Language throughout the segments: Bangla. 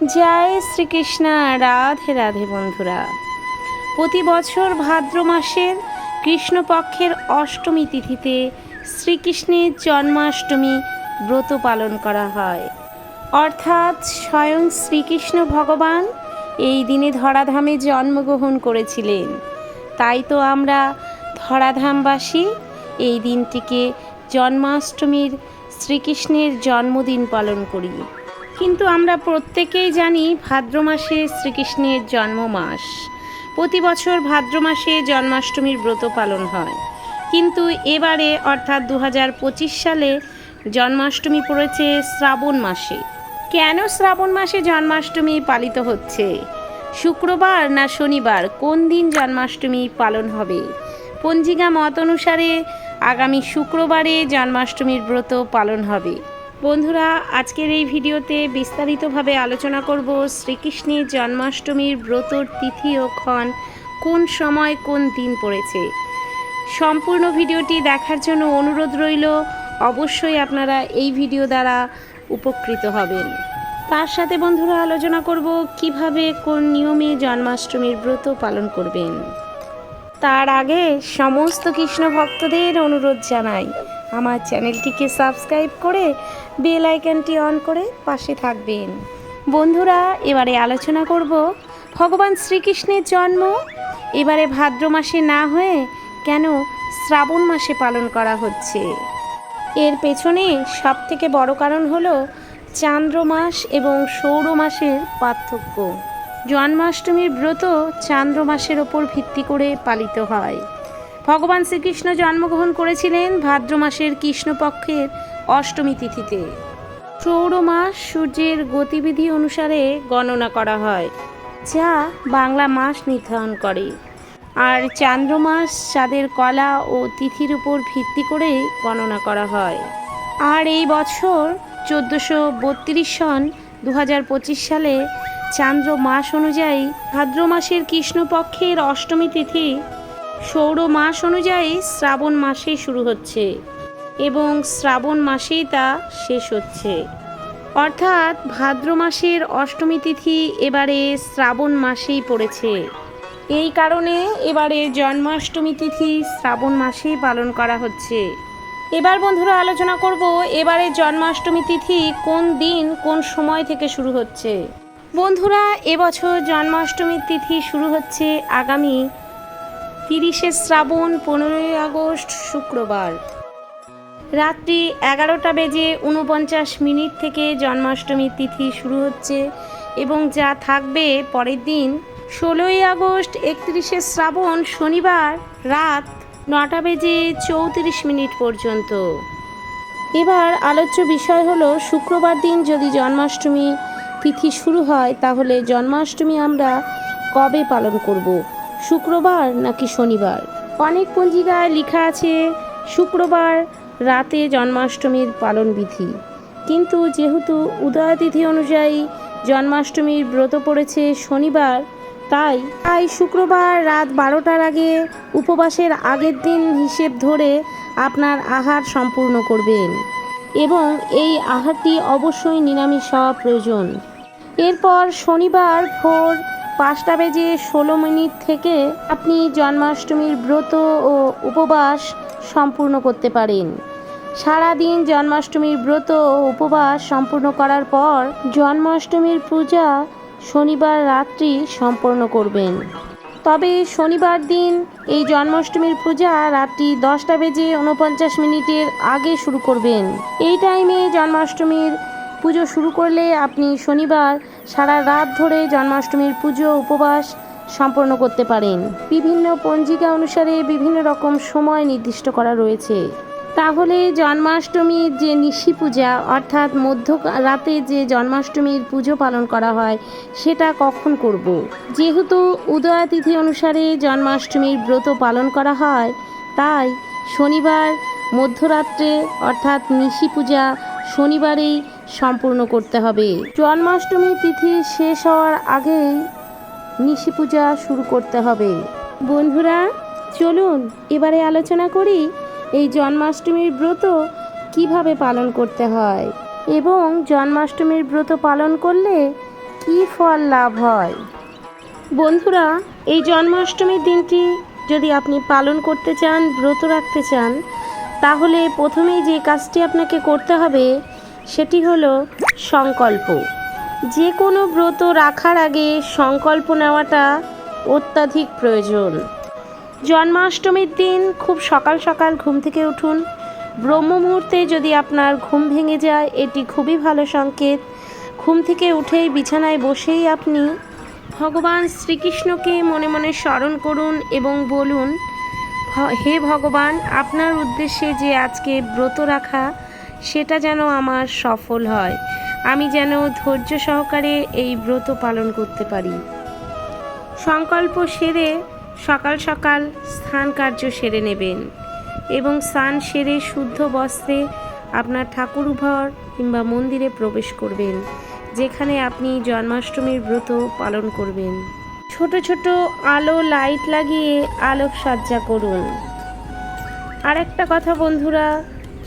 জয় শ্রীকৃষ্ণ, রাধে রাধে বন্ধুরা। প্রতি বছর ভাদ্র মাসের কৃষ্ণপক্ষের অষ্টমী তিথিতে শ্রীকৃষ্ণের জন্মাষ্টমী ব্রত পালন করা হয়। অর্থাৎ স্বয়ং শ্রীকৃষ্ণ ভগবান এই দিনে ধরাধামে জন্মগ্রহণ করেছিলেন। তাই তো আমরা ধরাধামবাসী এই দিনটিকে জন্মাষ্টমীর শ্রীকৃষ্ণের জন্মদিন পালন করি। কিন্তু আমরা প্রত্যেকেই জানি ভাদ্র মাসে শ্রীকৃষ্ণের জন্ম মাস প্রতি বছর ভাদ্র মাসে জন্মাষ্টমীর ব্রত পালন হয়। কিন্তু এবারে, অর্থাৎ দু হাজার পঁচিশ সালে, জন্মাষ্টমী পড়েছে শ্রাবণ মাসে। কেন শ্রাবণ মাসে জন্মাষ্টমী পালিত হচ্ছে? শুক্রবার না শনিবার? কোন দিন জন্মাষ্টমী পালন হবে? পঞ্জিকা মত অনুসারে আগামী শুক্রবারে জন্মাষ্টমীর ব্রত পালন হবে। বন্ধুরা, আজকের এই ভিডিওতে বিস্তারিতভাবে আলোচনা করব শ্রীকৃষ্ণের জন্মাষ্টমীর ব্রতর তিথি ও ক্ষণ, কোন সময় কোন দিন পড়েছে। সম্পূর্ণ ভিডিওটি দেখার জন্য অনুরোধ রইল, অবশ্যই আপনারা এই ভিডিও দ্বারা উপকৃত হবেন। তার সাথে বন্ধুরা, আলোচনা করব কীভাবে কোন নিয়মে জন্মাষ্টমীর ব্রত পালন করবেন। তার আগে সমস্ত কৃষ্ণ ভক্তদের অনুরোধ জানাই আমার চ্যানেলটিকে সাবস্ক্রাইব করে বেল আইকনটি অন করে পাশে থাকবেন। বন্ধুরা, এবারে আলোচনা করব ভগবান শ্রীকৃষ্ণের জন্ম। এবারে ভাদ্র মাসে না হয়ে কেন শ্রাবণ মাসে পালন করা হচ্ছে। এর পেছনে সবথেকে বড় কারণ হলো চান্দ্র মাস এবং সৌর মাসের পার্থক্য। জন্মাষ্টমীর ব্রত চান্দ্র মাসের ওপর ভিত্তি করে পালিত হয়। ভগবান শ্রীকৃষ্ণ জন্মগ্রহণ করেছিলেন ভাদ্র মাসের কৃষ্ণপক্ষের অষ্টমী তিথিতে। সৌর মাস সূর্যের গতিবিধি অনুসারে গণনা করা হয়, যা বাংলা মাস নির্ধারণ করে। আর চান্দ্র মাস চাঁদের কলা ও তিথির উপর ভিত্তি করে গণনা করা হয়। আর এই বছর চোদ্দোশো বত্রিশ সন দু হাজার পঁচিশ সালে চান্দ্র মাস অনুযায়ী ভাদ্র মাসের কৃষ্ণপক্ষের অষ্টমী তিথি সৌর মাস অনুযায়ী শ্রাবণ মাসেই শুরু হচ্ছে এবং শ্রাবণ মাসেই তা শেষ হচ্ছে। অর্থাৎ ভাদ্র মাসের অষ্টমী তিথি এবারে শ্রাবণ মাসেই পড়েছে। এই কারণে এবারে জন্মাষ্টমী তিথি শ্রাবণ মাসেই পালন করা হচ্ছে। এবার বন্ধুরা আলোচনা করব এবারে জন্মাষ্টমী তিথি কোন দিন, কোন সময় থেকে শুরু হচ্ছে। বন্ধুরা এবছর জন্মাষ্টমীর তিথি শুরু হচ্ছে আগামী তিরিশে শ্রাবণ, পনেরোই আগস্ট, শুক্রবার। রাত্রি এগারোটা বেজে উনপঞ্চাশ মিনিট থেকে জন্মাষ্টমীর তিথি শুরু হচ্ছে এবং যা থাকবে পরের দিন। ষোলোই আগস্ট, একত্রিশে শ্রাবণ, শনিবার রাত নটা বেজে চৌত্রিশ মিনিট পর্যন্ত। এবার আলোচ্য বিষয় হলো, শুক্রবার দিন যদি জন্মাষ্টমী তিথি শুরু হয়, তাহলে জন্মাষ্টমী আমরা কবে পালন করব? শুক্রবার নাকি শনিবার? অনেক পঞ্জিকায় লেখা আছে, শুক্রবার রাতে জন্মাষ্টমীর পালন বিধি কিন্তু যেহেতু উদয়তিথি অনুযায়ী জন্মাষ্টমীর ব্রত পড়েছে শনিবার, তাই তাই শুক্রবার রাত বারোটার আগে উপবাসের আগের দিন হিসেব ধরে আপনার আহার সম্পূর্ণ করবেন এবং এই আহারটি অবশ্যই নিরামিষ হওয়া প্রয়োজন। এরপর শনিবার ভোর পাঁচটা বেজে ষোলো মিনিট থেকে আপনি জন্মাষ্টমীর ব্রত ও উপবাস সম্পূর্ণ করতে পারেন। সারাদিন জন্মাষ্টমীর ব্রত ও উপবাস সম্পূর্ণ করার পর জন্মাষ্টমীর পূজা শনিবার রাত্রি সম্পন্ন করবেন। তবে শনিবার দিন এই জন্মাষ্টমীর পূজা রাত্রি দশটা বেজে উনপঞ্চাশ মিনিটের আগে শুরু করবেন। এই টাইমে জন্মাষ্টমীর পুজো শুরু করলে আপনি শনিবার সারা রাত ধরে জন্মাষ্টমীর পুজো, উপবাস সম্পন্ন করতে পারেন বিভিন্ন পঞ্জিকা অনুসারে বিভিন্ন রকম সময় নির্দিষ্ট করা রয়েছে তাহলে জন্মাষ্টমীর যে নিশি পূজা, অর্থাৎ মধ্য রাতে যে জন্মাষ্টমীর পুজো পালন করা হয়, সেটা কখন করব। যেহেতু উদয়া তিথি অনুসারে জন্মাষ্টমীর ব্রত পালন করা হয়, তাই শনিবার মধ্যরাত্রে, অর্থাৎ নিশি পূজা শনিবারেই সম্পূর্ণ করতে হবে। জন্মাষ্টমী তিথি শেষ হওয়ার আগেই নিশি পূজা শুরু করতে হবে। বন্ধুরা, চলুন এবারে আলোচনা করি এই জন্মাষ্টমীর ব্রত কীভাবে পালন করতে হয় এবং জন্মাষ্টমীর ব্রত পালন করলে কী ফল লাভ হয়। বন্ধুরা, এই জন্মাষ্টমীর দিনটি যদি আপনি পালন করতে চান, ব্রত রাখতে চান, তাহলে প্রথমেই যে কাজটি আপনাকে করতে হবে সেটি হলো সংকল্প। যে কোনো ব্রত রাখার আগে সংকল্প নেওয়াটা অত্যাধিক প্রয়োজন। জন্মাষ্টমীর দিন খুব সকাল সকাল ঘুম থেকে উঠুন। ব্রহ্ম মুহূর্তে যদি আপনার ঘুম ভেঙে যায়, এটি খুবই ভালো সংকেত। ঘুম থেকে উঠেই বিছানায় বসেই আপনি ভগবান শ্রীকৃষ্ণকে মনে মনে স্মরণ করুন এবং বলুন, "ভ- হে ভগবান, আপনার উদ্দেশ্যে যে আজকে ব্রত রাখা সেটা যেন আমার সফল হয়। আমি যেন ধৈর্য সহকারে এই ব্রত পালন করতে পারি। সংকল্প সেরে সকাল সকাল স্থান কার্য সেরে নেবেন এবং স্নান সেরে শুদ্ধ বস্ত্রে আপনার ঠাকুর ঘর কিংবা মন্দিরে প্রবেশ করবেন, যেখানে আপনি জন্মাষ্টমীর ব্রত পালন করবেন। ছোট ছোট আলো লাইট লাগিয়ে আলোকসজ্জা করুন। আর একটা কথা বন্ধুরা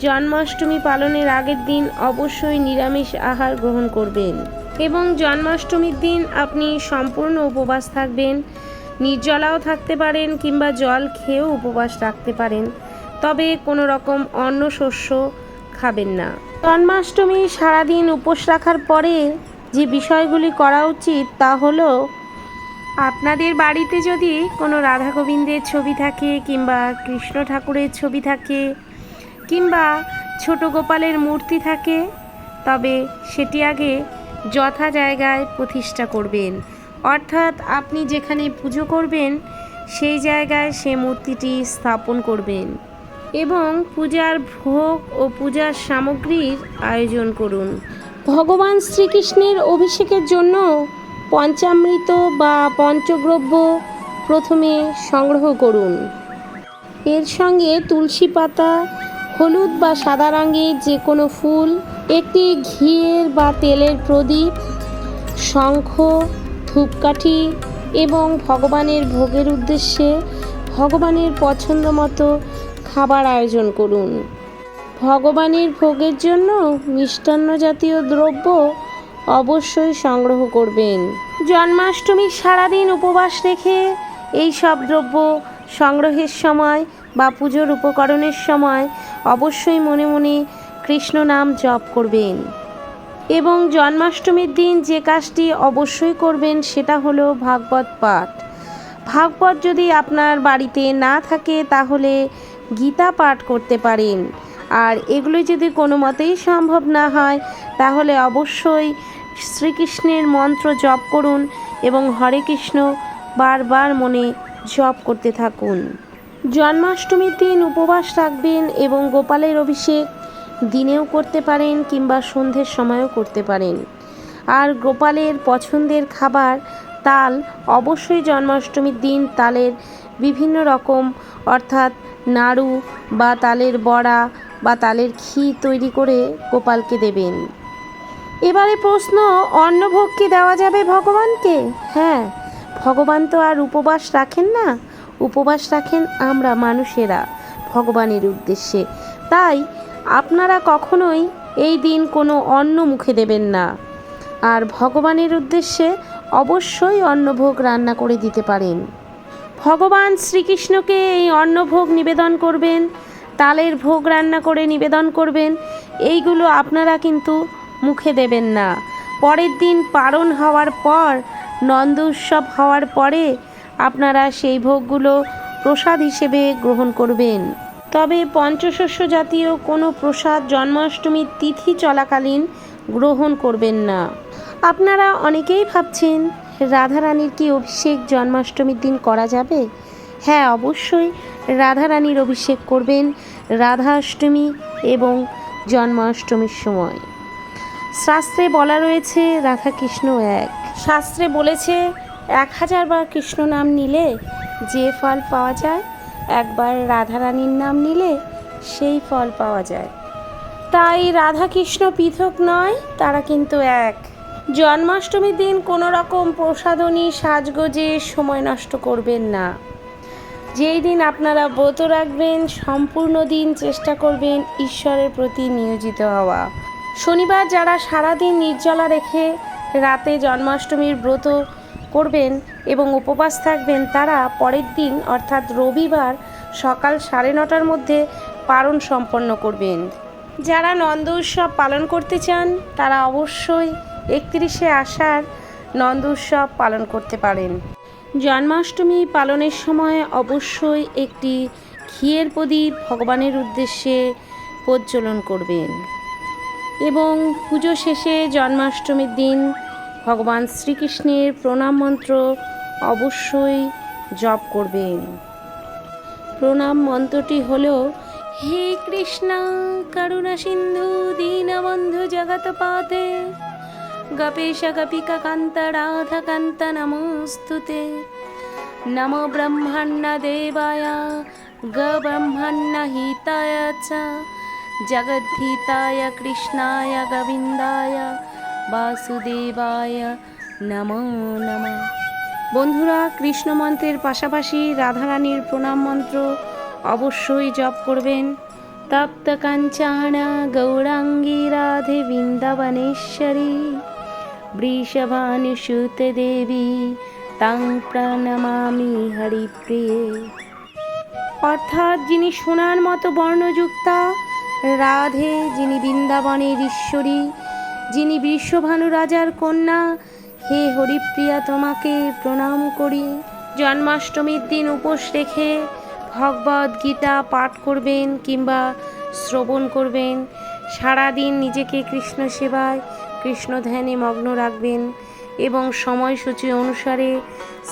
জন্মাষ্টমী পালনের আগের দিন অবশ্যই নিরামিষ আহার গ্রহণ করবেন। এবং জন্মাষ্টমীর দিন আপনি সম্পূর্ণ উপবাস থাকবেন, নির্জলাও থাকতে পারেন কিংবা জল খেয়েও উপবাস রাখতে পারেন। তবে কোনো রকম অন্ন শস্য খাবেন না। জন্মাষ্টমী সারাদিন উপোস রাখার পরে যে বিষয়গুলি করা উচিত তা হলো, আপনাদের বাড়িতে যদি কোনো রাধা গোবিন্দের ছবি থাকে কিংবা কৃষ্ণ ঠাকুরের ছবি থাকে কিংবা ছোট গোপালের মূর্তি থাকে, তবে সেটি আগে যথা জায়গায় প্রতিষ্ঠা করবেন। অর্থাৎ আপনি যেখানে পুজো করবেন, সেই জায়গায় সে মূর্তিটি স্থাপন করবেন এবং পূজার ভোগ ও পূজার সামগ্রীর আয়োজন করুন। ভগবান শ্রীকৃষ্ণের অভিষেকের জন্য পঞ্চামৃত বা পঞ্চদ্রব্য প্রথমে সংগ্রহ করুন। এর সঙ্গে তুলসী পাতা হলুদ বা সাদা রঙের যে কোনো ফুল, একটি ঘিয়ের বা তেলের প্রদীপ, শঙ্খ, ধূপকাঠি এবং ভগবানের ভোগের উদ্দেশ্যে ভগবানের পছন্দ মতো খাবার আয়োজন করুন। ভগবানের ভোগের জন্য মিষ্টান্ন জাতীয় দ্রব্য অবশ্যই সংগ্রহ করবেন। জন্মাষ্টমীর সারাদিন উপবাস রেখে এই সব দ্রব্য সংগ্রহের সময় বা পুজোর উপকরণের সময় অবশ্যই মনে মনে কৃষ্ণ নাম জপ করবেন। এবং জন্মাষ্টমীর দিন যে কাজটি অবশ্যই করবেন সেটা হলো ভাগবত পাঠ। ভাগবত যদি আপনার বাড়িতে না থাকে তাহলে গীতা পাঠ করতে পারেন। আর এগুলো যদি কোনো মতেই সম্ভব না হয়, তাহলে অবশ্যই শ্রীকৃষ্ণের মন্ত্র জপ করুন এবং হরে কৃষ্ণ বারবার মনে জপ করতে থাকুন। জন্মাষ্টমীর দিন উপবাস রাখবেন এবং গোপালের অভিষেক দিনেও করতে পারেন কিংবা সন্ধ্যের সময়ও করতে পারেন। আর গোপালের পছন্দের খাবার তাল, অবশ্যই জন্মাষ্টমীর দিন তালের বিভিন্ন রকম, অর্থাৎ নাড়ু বা তালের বড়া বা তালের ক্ষীর তৈরি করে গোপালকে দেবেন। এবারে প্রশ্ন, অন্নভোগ কি দেওয়া যাবে ভগবানকে? হ্যাঁ ভগবান তো আর উপবাস রাখেন না। উপবাস রাখেন আমরা মানুষেরা ভগবানের উদ্দেশ্যে। তাই আপনারা কখনোই এই দিন কোনো অন্ন মুখে দেবেন না। আর ভগবানের উদ্দেশ্যে অবশ্যই অন্নভোগ রান্না করে দিতে পারেন। ভগবান শ্রীকৃষ্ণকে এই অন্নভোগ নিবেদন করবেন, তালের ভোগ রান্না করে নিবেদন করবেন, এইগুলো আপনারা কিন্তু মুখে দেবেন না। পরের দিন পারণ হওয়ার পর, নন্দ উৎসব হওয়ার পরে আপনারা সেই ভোগগুলো প্রসাদ হিসেবে গ্রহণ করবেন। তবে পঞ্চশস্য জাতীয় কোনো প্রসাদ জন্মাষ্টমীর তিথি চলাকালীন গ্রহণ করবেন না। আপনারা অনেকেই ভাবছেন, রাধারানীর কি অভিষেক জন্মাষ্টমীর দিন করা যাবে? হ্যাঁ অবশ্যই রাধারানীর অভিষেক করবেন রাধা অষ্টমী এবং জন্মাষ্টমীর সময়। শাস্ত্রে বলা রয়েছে রাধা কৃষ্ণ এক। শাস্ত্রে বলেছে এক হাজার বার কৃষ্ণ নাম নিলে যে ফল পাওয়া যায়, একবার রাধারানীর নাম নিলে সেই ফল পাওয়া যায়। তাই রাধা কৃষ্ণ পৃথক নয়, তারা কিন্তু এক। জন্মাষ্টমীর দিন কোনো রকম প্রসাদনী সাজগোজে সময় নষ্ট করবেন না। যেই দিন আপনারা ব্রত রাখবেন, সম্পূর্ণ দিন চেষ্টা করবেন ঈশ্বরের প্রতি নিয়োজিত হওয়া। শনিবার যারা সারাদিন নির্জলা রেখে রাতে জন্মাষ্টমীর ব্রত করবেন এবং উপবাস থাকবেন, তারা পরের দিন, অর্থাৎ রবিবার সকাল সাড়ে নটার মধ্যে পারণ সম্পন্ন করবেন। যারা নন্দ উৎসব পালন করতে চান, তারা অবশ্যই একত্রিশে আষাঢ় নন্দ উৎসব পালন করতে পারেন। জন্মাষ্টমী পালনের সময় অবশ্যই একটি ঘিয়ের প্রদীপ ভগবানের উদ্দেশ্যে প্রজ্বলন করবেন এবং পুজো শেষে জন্মাষ্টমীর দিন ভগবান শ্রীকৃষ্ণের প্রণাম মন্ত্র অবশ্যই জপ করবেন। প্রণাম মন্ত্রটি হল, হে কৃষ্ণ, করুণা সিন্ধু, দীনবন্ধু জগৎপাতে গপেশ গপিকা কান্ত, রাধা কান্ত, নমস্তুতে। নম ব্রহ্মণ্য দেবায়, গ ব্রহ্মণ্য হিতায় চ। জগদ্ধিতায়, কৃষ্ণায়, গোবিন্দায় বাসুদেবায় নমো নমঃ। বন্ধুরা, কৃষ্ণ মন্ত্রের পাশাপাশি রাধারানীর প্রণাম মন্ত্র অবশ্যই জপ করবেন। তপ্ত কাঞ্চন গৌরাঙ্গী রাধে বৃন্দাবনেশ্বরী। বৃষভানুসুত দেবী, তাং প্রণমামি হরিপ্রিয়ে। অর্থাৎ যিনি সোনার মতো বর্ণযুক্তা, রাধে যিনি বৃন্দাবনের ঈশ্বরী যিনি বিশ্বভানু রাজার কন্যা, হে হরিপ্রিয়া, তোমাকে প্রণাম করি। জন্মাষ্টমীর দিন উপোস রেখে ভগবদ গীতা পাঠ করবেন কিংবা শ্রবণ করবেন। সারাদিন নিজেকে কৃষ্ণ সেবায়, কৃষ্ণ ধ্যানে মগ্ন রাখবেন এবং সময়সূচি অনুসারে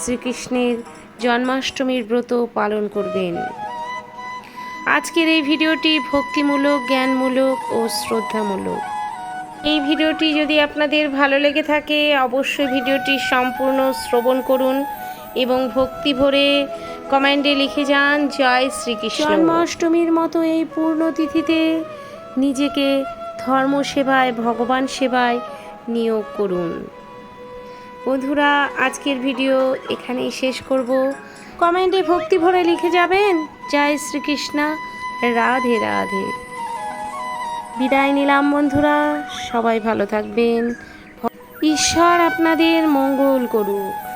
শ্রীকৃষ্ণের জন্মাষ্টমীর ব্রত পালন করবেন। আজকের এই ভিডিওটি ভক্তিমূলক, জ্ঞানমূলক ও শ্রদ্ধামূলক। এই ভিডিওটি যদি আপনাদের ভালো লেগে থাকে, অবশ্যই ভিডিওটি সম্পূর্ণ শ্রবণ করুন এবং ভক্তি ভরে কমেন্টে লিখে যান, জয় শ্রীকৃষ্ণ। জন্মাষ্টমীর মতো এই পূর্ণ তিথিতে নিজেকে ধর্ম সেবায় ভগবান সেবায় নিয়োগ করুন। বন্ধুরা, আজকের ভিডিও এখানেই শেষ করব। কমেন্টে ভক্তি ভরে লিখে যাবেন, জয় শ্রীকৃষ্ণ, রাধে রাধে। বিদায় নিলাম বন্ধুরা সবাই ভালো থাকবেন। ঈশ্বর আপনাদের মঙ্গল করুক।